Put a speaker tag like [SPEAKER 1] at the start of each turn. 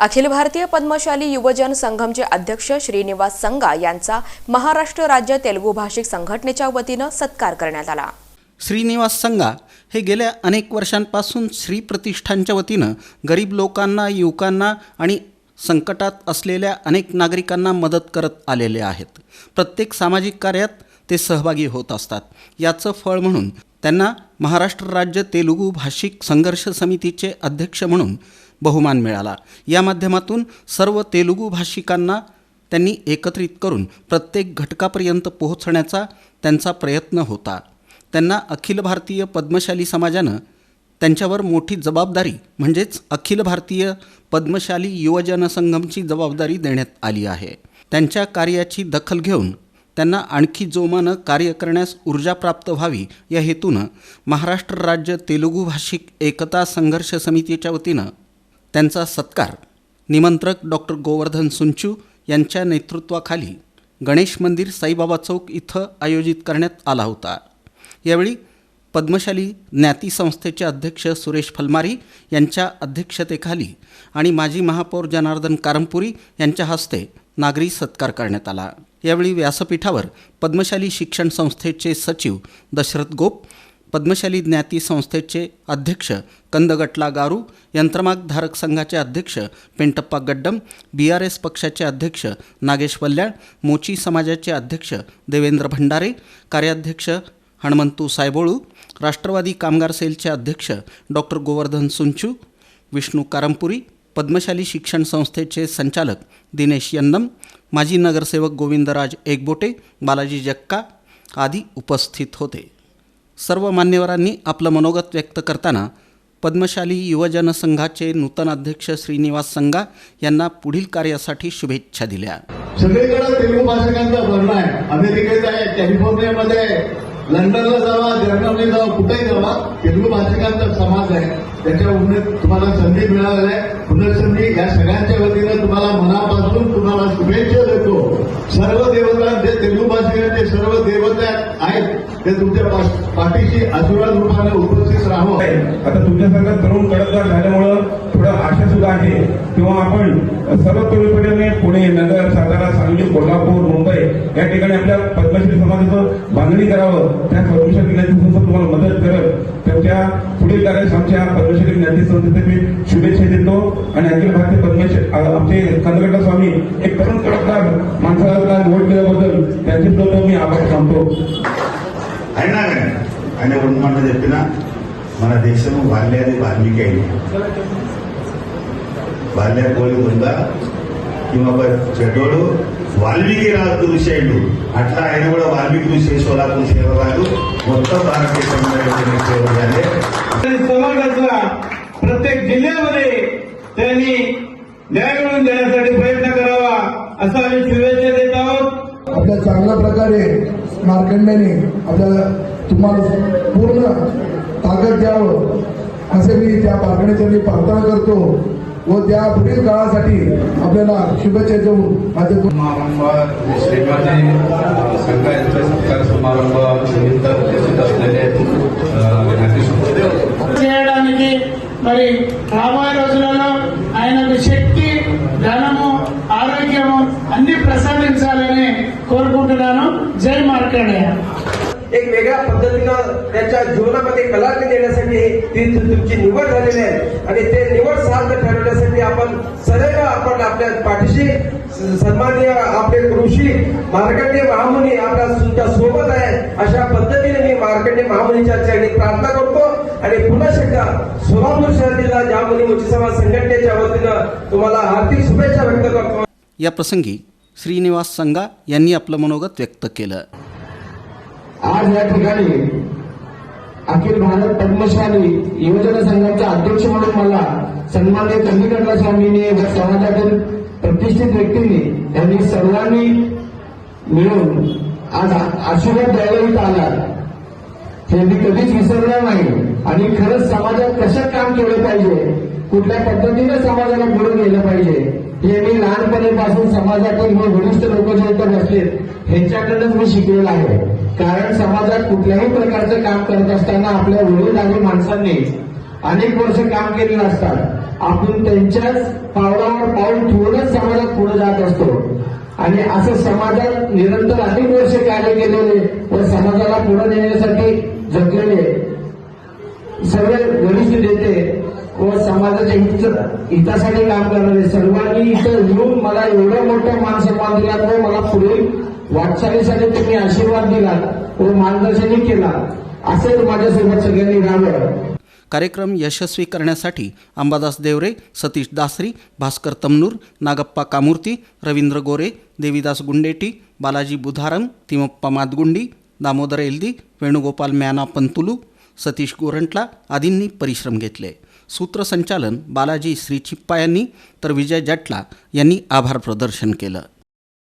[SPEAKER 1] अखिल भारतीय पद्मशाली युवजन संघमचे अध्यक्ष श्रीनिवास संगा यांचा महाराष्ट्र राज्य तेलुगू भाषिक संघटनेच्या वतीनं सत्कार करण्यात आला.
[SPEAKER 2] श्रीनिवास संगा हे गेल्या अनेक वर्षांपासून श्री प्रतिष्ठानच्या वतीनं गरीब लोकांना युवकांना आणि संकटात असलेल्या अनेक नागरिकांना मदत करत आलेले आहेत. प्रत्येक सामाजिक कार्यात ते सहभागी होत असतात. याचं फळ म्हणून त्यांना महाराष्ट्र राज्य तेलुगू भाषिक संघर्ष समितीचे अध्यक्ष म्हणून बहुमान मिळाला. या माध्यमातून सर्व तेलुगू भाषिकांना त्यांनी एकत्रित करून प्रत्येक घटकापर्यंत पोहोचण्याचा त्यांचा प्रयत्न होता. त्यांना अखिल भारतीय पद्मशाली समाजानं त्यांच्यावर मोठी जबाबदारी म्हणजेच अखिल भारतीय पद्मशाली युवजन संगमची जबाबदारी देण्यात आली आहे. त्यांच्या कार्याची दखल घेऊन त्यांना आणखी जोमानं कार्य करण्यास ऊर्जा प्राप्त व्हावी या हेतूनं महाराष्ट्र राज्य तेलुगू भाषिक एकता संघर्ष समितीच्या वतीनं त्यांचा सत्कार. निमंत्रक डॉक्टर गोवर्धन सुंचू यांच्या नेतृत्वाखाली गणेश मंदिर साईबाबा चौक इथं आयोजित करण्यात आला होता. यावेळी पद्मशाली ज्ञाती संस्थेचे अध्यक्ष सुरेश फलमारी यांच्या अध्यक्षतेखाली आणि माजी महापौर जनार्दन कारंपुरी यांच्या हस्ते नागरी सत्कार करण्यात आला. यावेळी व्यासपीठावर पद्मशाली शिक्षण संस्थेचे सचिव दशरथ गोप पद्मशाली ज्ञाती संस्थेचे अध्यक्ष कंदगटला गारू यंत्रमागधारक संघाचे अध्यक्ष पेंटप्पा गड्डम बी आर एस पक्षाचे अध्यक्ष नागेश वल्याळ मोची समाजाचे अध्यक्ष देवेंद्र भंडारे कार्याध्यक्ष हणमंतू सायबोळू राष्ट्रवादी कामगार सेलचे अध्यक्ष डॉक्टर गोवर्धन सुंचू विष्णू कारंपुरी पद्मशाली शिक्षण संस्थेचे संचालक दिनेश यन्नम माजी नगरसेवक गोविंदराज एकबोटे बालाजी जक्का आदी उपस्थित होते. सर्व मान्यवरांनी आपलं मनोगत व्यक्त करताना पद्मशाली युवजन संघाचे नूतन अध्यक्ष श्रीनिवास संघा यांना पुढील कार्यासाठी शुभेच्छा दिल्या.
[SPEAKER 3] सगळीकडे तेलुगू भाषिकांचा भरणा आहे. अमेरिकेत आहे कॅलिफोर्नियामध्ये लंडनला जावा जर्मनी जावा कुठेही जावा तेलुगू भाषिकांचा समाज आहे. त्याच्या उन्नत तुम्हाला संधी मिळालेली आहे. पुनर्संधी या सगळ्यांच्या वतीनं तुम्हाला मनापासून तुम्हाला शुभेच्छा देतो. सर्व देवता जे तेलुगू भाषिकांचे सर्व देवता आहेत ते तुमच्या पाठीशी आशीर्वाद रूपाने उपस्थित राहावं.
[SPEAKER 4] आता तुमच्यासारखं तरुण कडकदार झाल्यामुळं थोडं आशा सुद्धा आहे. किंवा आपण सर्व तरुण पुणे नगर सातारा सांगली कोल्हापूर मुंबई या ठिकाणी आपल्या पद्मश्री समाजाचं बांधणी करावं. त्या पद्मश्री ज्ञाती संस्था तुम्हाला मदत करत त्यांच्या पुढील कार्यास आमच्या पद्मश्री ज्ञाती संस्थेतर्फे शुभेच्छा देतो. आणि अखिल भारतीय पद्मश्री आमचे कंदगड्डा स्वामी एक तरुण कडकदार माणसाला निवड केल्याबद्दल त्यांचे सुद्धा मी आभार मानतो.
[SPEAKER 5] అయినా కానీ ఆయన ఉండమంట చెప్పిన మన దేశము బాల్యాది వాల్మీకి అయింది బాల్య కోడి ఉందా ఇంకొక చెడ్డోడు వాల్మీకి రాజు విషయుడు అట్లా ఆయన కూడా వాల్మీకి చేసి సోలాపూర్ సేవగాడు మొత్తం భారతదేశంలో సేవ చేయాలి
[SPEAKER 6] आणि समाजाचा प्रत्येक जिल्ह्यामध्ये त्यांनी न्याय मिळवून देण्यासाठी प्रयत्न करावा असा आम्ही शुभेच्छा देत आहोत
[SPEAKER 7] आपल्या चांगल्या प्रकारे मार्कंड्याने आपल्याला तुम्हाला पूर्ण ताकद द्यावं असे मी त्या मार्कंड्याच्या मी प्रार्थना करतो व त्या पुढील काळासाठी आपल्याला शुभेच्छा देऊन माझे दोन
[SPEAKER 8] समारंभ श्रीमती संघ यांचा सत्कार समारंभ निमित्त उपस्थित असलेले अ, ज्ञाती संस्थेचे
[SPEAKER 6] చేయడానికి మరి రాబోయే రోజులలో ఆయనకు శక్తి ధనము ఆరోగ్యము అన్ని ప్రసాదించాలని కోరుకుంటున్నాను जय मार्कण्या
[SPEAKER 9] एक वेगळ्या पद्धतीनं त्यांच्या जीवनामध्ये कलाटणी देण्यासाठी ती तुमची निवड झालेली आहे. आणि ते निवड साध्य ठरवण्यासाठी आपण सदैव आपण आपल्या पाठीशी सन्माननीय आपले कृषी मार्कंडे महामुनी आपल्या तुमच्यासोबत आहे अशा पद्धतीने मी मार्कंडे महामुनीच्या चरणी प्रार्थना करतो. आणि पुन्हा एकदा सोलापूर शहरातील ज्या मुली उच्च समाज संघटनेच्या वतीनं तुम्हाला हार्दिक शुभेच्छा व्यक्त करतो.
[SPEAKER 2] या प्रसंगी श्रीनिवास संगा यांनी आपलं मनोगत व्यक्त केलं.
[SPEAKER 7] आज या ठिकाणी अखिल भारत पद्मशाली युवजन संघाचा अध्यक्ष म्हणून मला सन्मान्य चंदीगडला स्वामींनी व समाजातील प्रतिष्ठित व्यक्तींनी त्यांनी सर्वांनी मिळून आज आशीर्वाद द्यायला इथं आला हे मी कधीच विसरणार नाही. आणि खरंच समाजात कशात काम केलं पाहिजे? कुठल्या पद्धतीने समाजाला पुढे गेलं पाहिजे? हे मी लहानपणीपासून समाजातील हे वरिष्ठ लोक जे इथं बसलेत ह्यांच्याकडनंच मी शिकलेलं आहे. कारण समाजात कुठल्याही प्रकारचं काम करत असताना आपल्या वडीलधारी माणसांनी अनेक वर्ष काम केलेलं असतात. आपण त्यांच्याच पावलावर पाऊल ठेवूनच समाजात पुढे जात असतो. आणि असं समाजात निरंतर अनेक वर्ष कार्य केलेले व समाजाला पुढे नेण्यासाठी जगलेले सर्व वरिष्ठ नेते व समाजाच्या हितासाठी काम करणारे सर्व इथं येऊन मला एवढं मोठं मान सन्मान दिला व मला पुढील वाटचालीसाठी तुम्ही आशीर्वाद दिला व मार्गदर्शनही केला. असेच माझ्यासोबत सगळ्यांनी राहावं
[SPEAKER 2] कार्यक्रम यशस्वी करण्यासाठी अंबादास देवरे सतीश दासरी भास्कर तमनूर नागप्पा कामूर्ती रवींद्र गोरे देवीदास गुंडेटी बालाजी बुधारम तिमप्पा मातगुंडी दामोदर एल्दी वेणुगोपाल म्याना पंतुलू सतीश गोरंटला आदींनी परिश्रम घेतले. सूत्रसंचालन बालाजी श्रीचिप्पा यांनी तर विजय जटला यांनी आभार प्रदर्शन केलं.